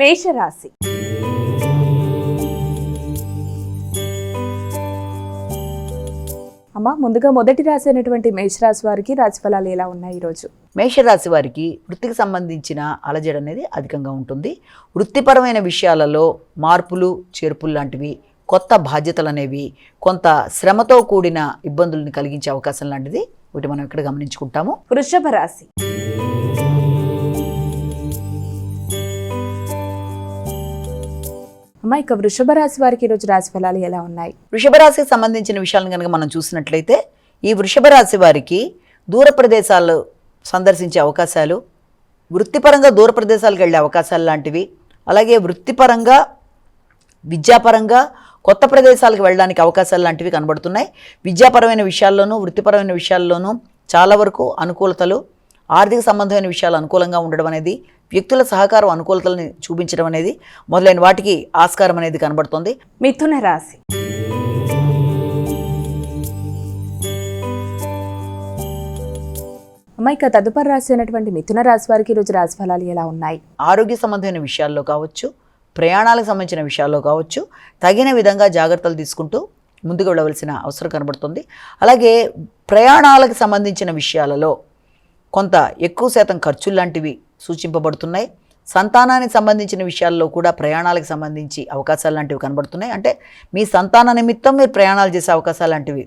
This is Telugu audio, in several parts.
మేషరాశి. అమ్మ ముందుగా మొదటి రాశి అయినటువంటి మేషరాశి వారికి రాశి ఫలాలు ఎలా ఉన్నాయి ఈరోజు? మేషరాశి వారికి వృత్తికి సంబంధించిన అలజడి అనేది అధికంగా ఉంటుంది. వృత్తిపరమైన విషయాలలో మార్పులు చేర్పులు లాంటివి కొత్త బాధ్యతలు అనేవి కొంత శ్రమతో కూడిన ఇబ్బందుల్ని కలిగించే అవకాశం లాంటిది ఒకటి మనం ఇక్కడ గమనించుకుంటాము. వృషభ రాశి. అమ్మ ఇక వృషభ రాశి వారికి ఈరోజు రాశి ఫలాలు ఎలా ఉన్నాయి? వృషభ రాశికి సంబంధించిన విషయాలను కనుక మనం చూసినట్లయితే ఈ వృషభ రాశి వారికి దూర ప్రదేశాలు సందర్శించే అవకాశాలు వృత్తిపరంగా దూర ప్రదేశాలకు వెళ్ళే అవకాశాలు లాంటివి అలాగే వృత్తిపరంగా విద్యాపరంగా కొత్త ప్రదేశాలకు వెళ్ళడానికి అవకాశాలు లాంటివి కనబడుతున్నాయి. విద్యాపరమైన విషయాల్లోనూ వృత్తిపరమైన విషయాల్లోనూ చాలా వరకు అనుకూలతలు ఆర్థిక సంబంధమైన విషయాలు అనుకూలంగా ఉండడం అనేది వ్యక్తుల సహకారం అనుకూలతల్ని చూపించడం అనేది మొదలైన వాటికి ఆస్కారం అనేది కనబడుతుంది. మిథున రాశి. ఇక తదుపరి రాశి అయినటువంటి మిథున రాశి వారికి ఈరోజు రాశి ఫలాలు ఎలా ఉన్నాయి? ఆరోగ్య సంబంధమైన విషయాల్లో కావచ్చు ప్రయాణాలకు సంబంధించిన విషయాల్లో కావచ్చు తగిన విధంగా జాగ్రత్తలు తీసుకుంటూ ముందుకు వెళ్ళవలసిన అవసరం కనబడుతుంది. అలాగే ప్రయాణాలకు సంబంధించిన విషయాలలో కొంత ఎక్కువ శాతం ఖర్చులు లాంటివి సూచింపబడుతున్నాయి. సంతానానికి సంబంధించిన విషయాల్లో కూడా ప్రయాణాలకు సంబంధించి అవకాశాలు లాంటివి కనబడుతున్నాయి. అంటే మీ సంతాన నిమిత్తం మీరు ప్రయాణాలు చేసే అవకాశాలు లాంటివి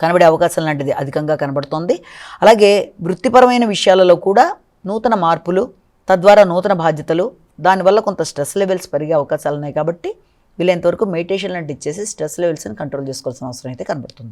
కనబడే అవకాశం లాంటిది అధికంగా కనబడుతోంది. అలాగే వృత్తిపరమైన విషయాలలో కూడా నూతన మార్పులు తద్వారా నూతన బాధ్యతలు దానివల్ల కొంత స్ట్రెస్ లెవెల్స్ పెరిగే అవకాశాలు ఉన్నాయి కాబట్టి వీలైనంతవరకు మెడిటేషన్ లాంటివి ఇచ్చేసి స్ట్రెస్ లెవెల్స్ని కంట్రోల్ చేసుకోవాల్సిన అవసరం అయితే కనబడుతుంది.